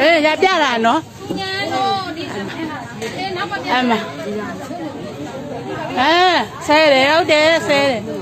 အေးရပြတာနော်ငန်းတို့ဒီအဲနောက်ပါပြအမအဲဆဲတယ်ဟုတ်တယ်ဆဲတယ်